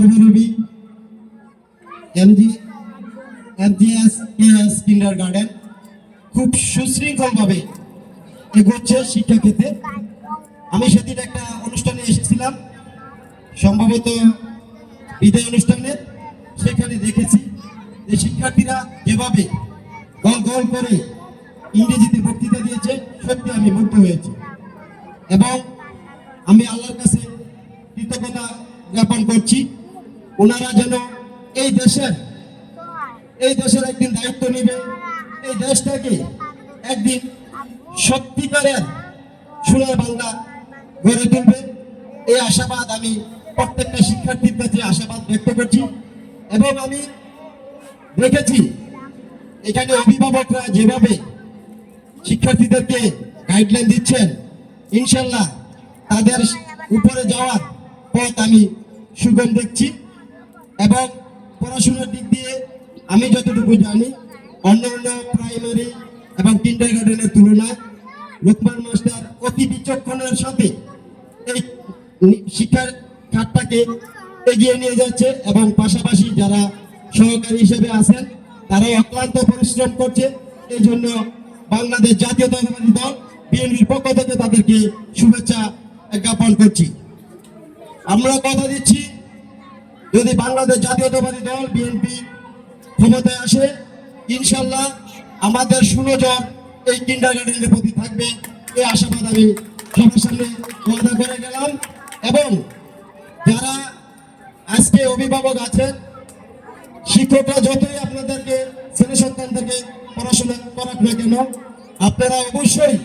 সর্বরবি MG MGS S kindergarten খুব সুশৃঙ্খলভাবে এগোচ্ছে শিক্ষাক্ষেত্রে। আমি সেদিন একটা অনুষ্ঠানে এসেছিলাম, সম্ভবত বিদায় অনুষ্ঠানে, সেখানে দেখেছি যে শিক্ষার্থীরা যেভাবে গল গল করে ইংরেজিতে বক্তৃতা দিয়েছে, সত্যি আমি মুগ্ধ হয়েছি। এবং আমি আল্লাহর কাছে কৃতজ্ঞতা জ্ঞাপন করছি। ওনারা যেন এই দেশের এই দেশের একদিন দায়িত্ব নেবে। এই দেশটাকে একদিন সত্যিকারের সোনার বাংলা গড়ে তুলবে। এই আশাবাদ আমি প্রত্যেকটা শিক্ষার্থীর কাছে আশাবাদ ব্যক্ত করছি এবং আমি দেখেছি এখানে অভিভাবকরা যেভাবে শিক্ষার্থীদেরকে গাইডলাইন দিচ্ছেন, ইনশাল্লাহ তাদের উপরে যাওয়ার পথ আমি সুগম দেখছি। এবং পড়াশোনার দিক দিয়ে আমি যতটুকু জানি, অন্য অন্য প্রাইমারি এবং কিন্ডার গার্ডেনের তুলনায় লোকমান মাস্টার অতি বিচক্ষণের সাথে এই শিক্ষার খাতটাকে এগিয়ে নিয়ে যাচ্ছে এবং পাশাপাশি যারা সহকারী হিসেবে আছেন তারা অক্লান্ত পরিশ্রম করছে। এই জন্য বাংলাদেশ জাতীয়তাবাদী দল, বিএনপির পক্ষ থেকে তাদেরকে শুভেচ্ছা জ্ঞাপন করছি। আমরা কথা দিচ্ছি যদি বাংলাদেশ জাতীয়তাবাদী দল, বিএনপি ক্ষমতায় আসে, ইনশাল্লাহ আমাদের সুনজর এই কিন্ডার প্রতি থাকবে। এই আশাবাদ আমি সবার সামনে ওয়াদা করে গেলাম। এবং যারা আজকে অভিভাবক আছেন, শিক্ষকরা যতই আপনাদেরকে, ছেলে সন্তানদেরকে পড়াশোনা করাক না কেন, আপনারা অবশ্যই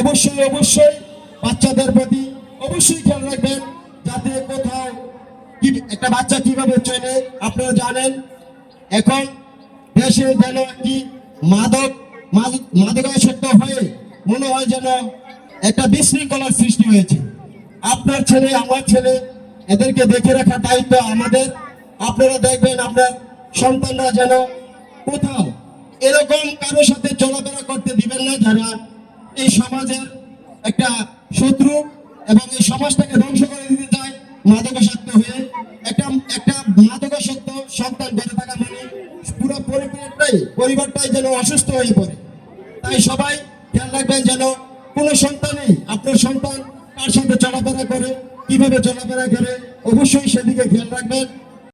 অবশ্যই অবশ্যই বাচ্চাদের প্রতি অবশ্যই খেয়াল রাখবেন, যাতে কোথাও একটা বাচ্চা কীভাবে চলে আপনারা জানেন? এখন দেশে যেন একটি মাদক মাদক- মাদকাসক্ত হয়ে মনে হয় যেন একটা বিশৃঙ্খলার সৃষ্টি হয়েছে। আপনার ছেলে, আমার ছেলে, এদেরকে দেখে রাখার দায়িত্ব আমাদের। আপনারা দেখবেন আপনার সন্তানরা যেন কোথাও এরকম কারোর সাথে চলাফেরা করতে দিবেন না যারা এই সমাজের একটা শত্রু এবং এই সমাজটাকে ধ্বংস করে দিতে চায় মাদকাসক্ত হয়ে। সন্তান বেড়ে থাকা মানে পুরো পরিবারটাই পরিবারটাই যেন অসুস্থ হয়ে পড়ে। তাই সবাই খেয়াল রাখবেন যেন কোনো সন্তানই আপনার সন্তান কার সাথে চলাফেরা করে, কীভাবে চলাফেরা করে, অবশ্যই সেদিকে খেয়াল রাখবেন।